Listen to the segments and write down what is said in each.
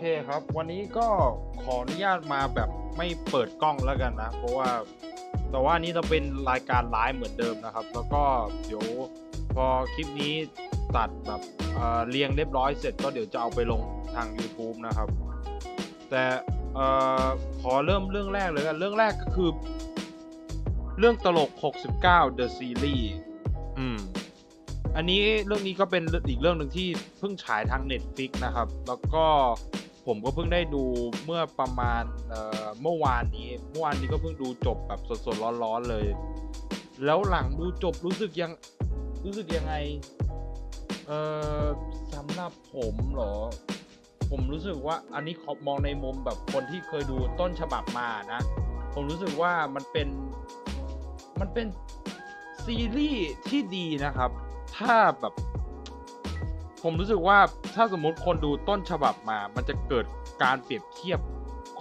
เคครับ วันนี้ก็ขออนุญาตมาแบบไม่เปิดกล้องแล้วกันนะ เพราะว่าแต่ว่านนี้จะเป็นรายการไลฟ์เหมือนเดิมนะครับ แล้วก็เดี๋ยวพอคลิปนี้ตัดแบบเอ่อเรียงเรียบร้อยเสร็จก็เดี๋ยวจะเอาไปลงทาง YouTube นะครับ แต่เอ่อขอเริ่มเรื่องแรกเลยกันเรื่องแรกก็คือ เรื่องตลก 69 The Series อืมอันนี้เรื่องนี้ก็เป็นอีกเรื่องหนึ่งที่เพิ่งฉายทาง Netflix นะครับ แล้วก็ ผมก็เพิ่งได้ดูเมื่อประมาณเมื่อวานนี้ เมื่อวานนี้ก็เพิ่งดูจบแบบสดๆร้อนๆเลย แล้วหลังดูจบรู้สึกยังรู้สึกยังไง เออสำหรับผมเหรอ ผมรู้สึกว่าอันนี้ขอมองในมุมแบบคนที่เคยดูต้นฉบับมานะ ผมรู้สึกว่ามันเป็นมันเป็นซีรีส์ที่ดีนะครับ ถ้าแบบ ผมรู้สึกว่าถ้าสมมติคนดูต้นฉบับมา มันจะเกิดการเปรียบเทียบ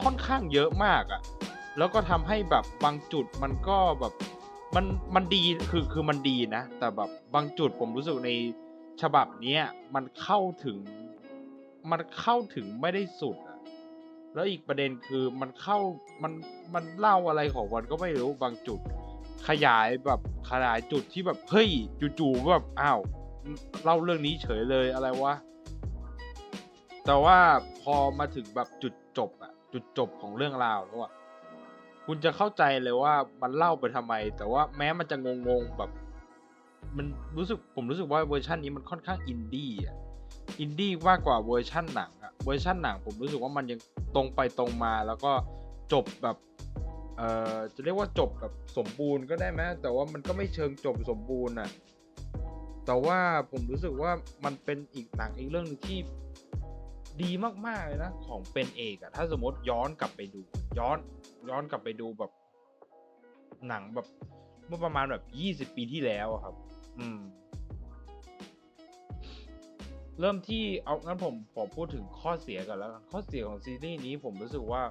ค่อนข้างเยอะมากอะ่ะ แล้วก็ทำให้แบบบางจุดมันก็แบบมันมันดีคือคือมันดีนะ แต่แบบบางจุดผมรู้สึกในฉบับเนี้ยมันเข้าถึง มันเข้าถึงไม่ได้สุดอะแล้วอีกประเด็นคือมันเข้ามันมันเล่าอะไรของมันก็ไม่รู้บางจุด ขยายแบบขยายจุดที่แบบเฮ้ยจู่ๆแบบอ้าว เล่าเรื่องนี้เฉยเลยอะไรวะ แต่ว่าพอมาถึงแบบจุดจบอะจุดจบของเรื่องราวแล้วอะคุณจะเข้าใจเลยว่ามันเล่าไปทำไม แต่ว่าแม้มันจะงงๆแบบ มันรู้สึกผมรู้สึกว่าเวอร์ชันนี้มันค่อนข้างอินดี้อะอินดี้มากกว่าเวอร์ชันหนังอะเวอร์ชันหนังผมรู้สึกว่ามันยังตรงไปตรงมาแล้วก็จบแบบเอ่อจะเรียกว่าจบแบบสมบูรณ์ก็ได้ไหมแต่ว่ามันก็ไม่เชิงจบสมบูรณ์อะ แต่ว่าผมรู้สึกว่ามันเป็นอีกหนังอีกเรื่องหนึงที่ดีมากๆเลยนะของเป็นเอกอะถ้าสมมติย้อนกลับไปดู ย้อนย้อนกลับไปดูแบบ หนังแบบเมื่อประมาณแบบยี่สิบปีที่แล้วอะครับ อืม เริ่มที่เอางั้นผมขอพูดถึงข้อเสียก่อนแล้วข้อเสียของซีรีส์นี้ผมรู้สึกว่า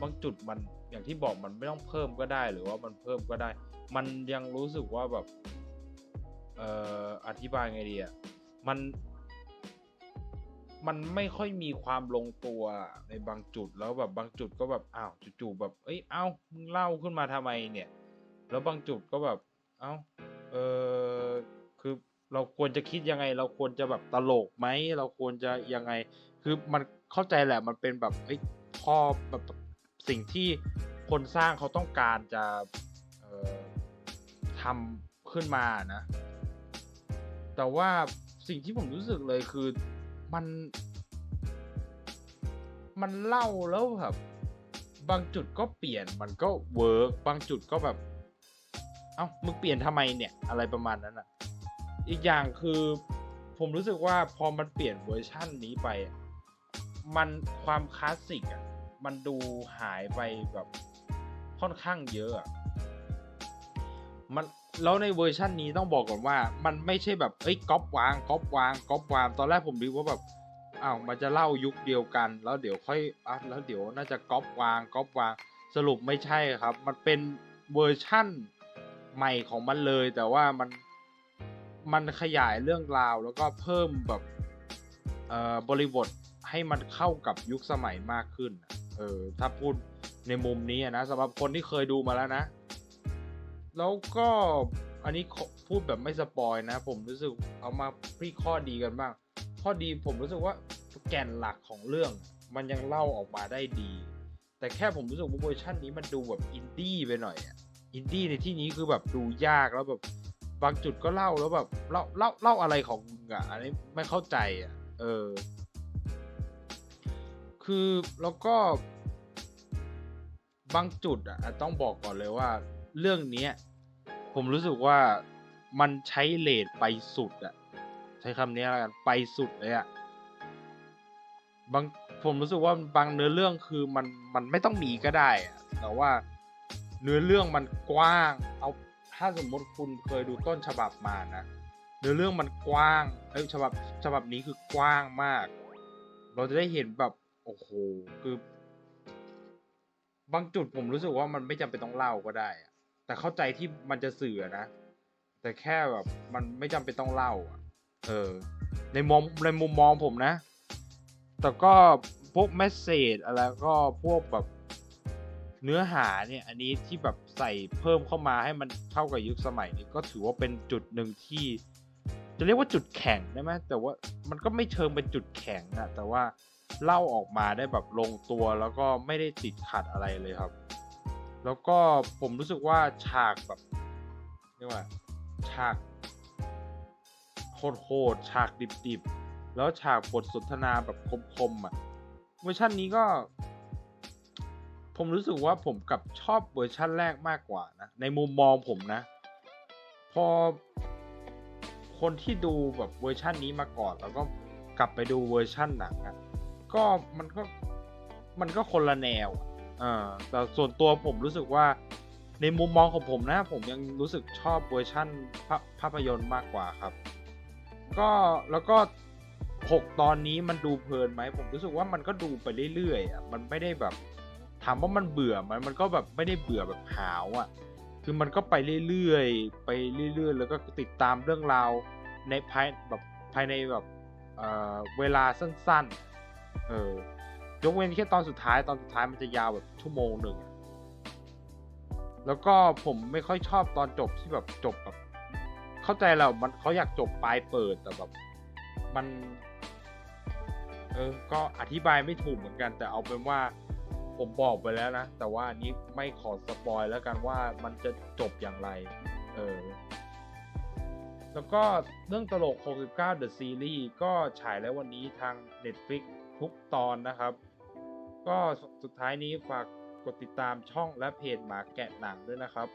บางจุดมันอย่างที่บอกมันไม่ต้องเพิ่มก็ได้ หรือว่ามันเพิ่มก็ได้ มันยังรู้สึกว่าแบบ เอ่ออธิบายไงดีอะมันมันไม่ค่อยมีความลงตัวในบางจุดแล้วแบบบางจุดก็แบบอ้าวจู่ๆแบบ เอ้ยเอ้ามึงเล่าขึ้นมาทำไมเนี่ย แล้วบางจุดก็แบบ เอ้าเออคือเราควรจะคิดยังไง เราควรจะแบบตลกไหมเราควรจะยังไง คือมันเข้าใจแหละมันเป็นแบบเอ้ข้อแบบสิ่งที่คนสร้างเขาต้องการจะทำขึ้นมานะ แต่ว่าสิ่งที่ผมรู้สึกเลยคือมัน มันเล่าแล้วแบบบางจุดก็เปลี่ยนมันก็เวิร์กบางจุดก็แบบ เอ้ามึงเปลี่ยนทำไมเนี่ย อะไรประมาณนั้นอะ อีกอย่างคือผมรู้สึกว่าพอมันเปลี่ยนเวอร์ชั่นนี้ไปมันความคลาสสิกอะมันดูหายไปแบบค่อนข้างเยอะอะมัน แล้วในเวอร์ชันนี้ต้องบอกก่อนว่า มันไม่ใช่แบบเอ้ยก๊อปวางก๊อปวางก๊อปวางตอนแรกผมนึกว่าแบบอ้าวมันจะเล่ายุคเดียวกัน แล้วเดี๋ยวค่อยอะแล้วเดี๋ยวน่าจะก๊อปวางก๊อปวางสรุปไม่ใช่ครับ มันเป็นเวอร์ชั่นใหม่ของมันเลย แต่ว่ามันมันขยายเรื่องราว แล้วก็เพิ่มแบบเอ่อบริบทให้มันเข้ากับยุคสมัยมากขึ้น เออถ้าพูดในมุมนี้นะสำหรับคนที่เคยดูมาแล้วนะ แล้วก็อันนี้พูดแบบไม่สปอยนะ ผมรู้สึกเอามาพี่ข้อดีกันบ้าง ข้อดีผมรู้สึกว่าแก่นหลักของเรื่อง มันยังเล่าออกมาได้ดี แต่แค่ผมรู้สึกว่าเวอร์ชันนี้มันดูแบบอินดี้ไปหน่อยอะอินดี้ในที่นี้คือแบบดูยากแล้วแบบบางจุดก็เล่าแล้วแบบเล่าเล่าเล่าอะไรของมึงอะอันนี้ไม่เข้าใจอะเออ คือแล้วก็บางจุดอะต้องบอกก่อนเลยว่า เรื่องเนี้ย ผมรู้สึกว่ามันใช้เลทไปสุดอะใช้คำนี้แล้วกันไปสุดเลยอะบางผมรู้สึกว่าบางเนื้อเรื่องคือมันมันไม่ต้องมีก็ได้อะแต่ว่าเนื้อเรื่องมันกว้าง เอาถ้าสมมติคุณเคยดูต้นฉบับมานะเนื้อเรื่องมันกว้างเอ้ยฉบับฉบับนี้คือกว้างมาก เราจะได้เห็นแบบโอ้โหคือบางจุดผมรู้สึกว่ามันไม่จำเป็นต้องเล่าก็ได้อะ แต่เข้าใจที่มันจะสื่อนะ แต่แค่แบบมันไม่จำเป็นต้องเล่าอะเออ ในมุมในมุมมองผมนะ แต่ก็ผวกแมสเซจอะไรก็พวกแบบเนื้อหาเนี่ย อันนี้ที่แบบใส่เพิ่มเข้ามาให้มันเข้ากับยุคสมัยนี้ก็ถือว่าเป็นจุดหนึ่งที่ จะเรียกว่าจุดแข็งได้ไหมแต่ว่ามันก็ไม่เชิงเป็นจุดแข็งอะแต่ว่าเล่าออกมาได้แบบลงตัวแล้วก็ไม่ได้ติดขัดอะไรเลยครับ แล้วก็ผมรู้สึกว่าฉากแบบเรียกว่าฉากโหดๆฉากดิบๆ แล้วฉากบทสนทนาแบบคมๆอะเวอร์ชันนี้ก็ ผมรู้สึกว่าผมกับชอบเวอร์ชันแรกมากกว่านะในมุมมองผมนะ พอคนที่ดูแบบเวอร์ชันนี้มาก่อน แล้วก็กลับไปดูเวอร์ชันหนังอะก็มันก็มันก็คนละแนว อ่าแต่ส่วนตัวผมรู้สึกว่า ในมุมมองของผมนะ ผมยังรู้สึกชอบเวอร์ชันภาภาพยนตร์มากกว่าครับ ก็แล้วก็หกตอนนี้มันดูเพลินไหม ผมรู้สึกว่ามันก็ดูไปเรื่อยๆอะมันไม่ได้แบบถามว่ามันเบื่อไหมมันก็แบบไม่ได้เบื่อแบบหาวอะ คือมันก็ไปเรื่อยๆไปเรื่อยๆ แล้วก็ติดตามเรื่องราวในภายแบบภายในแบบเเวลาสั้นๆ เออ ยกเว้นแค่ตอนสุดท้ายตอนสุดท้ายมันจะยาวแบบชั่วโมงหนึ่งแล้วก็ผมไม่ค่อยชอบตอนจบที่แบบจบแบบ เข้าใจแล้วมันเขาอยากจบปลายเปิดแต่แบบ มัน เออ ก็อธิบายไม่ถูกเหมือนกัน แต่เอาเป็นว่าผมบอกไปแล้วนะ แต่ว่าอันนี้ไม่ขอสปอยแล้วกันว่ามันจะจบอย่างไร เออ แล้วก็เรื่องตลก69 The Series ก็ฉายแล้ววันนี้ทาง Netflix ทุกตอนนะครับ ก็สุดท้ายนี้ฝากกดติดตามช่องและเพจหมาแกะหนังด้วยนะครับ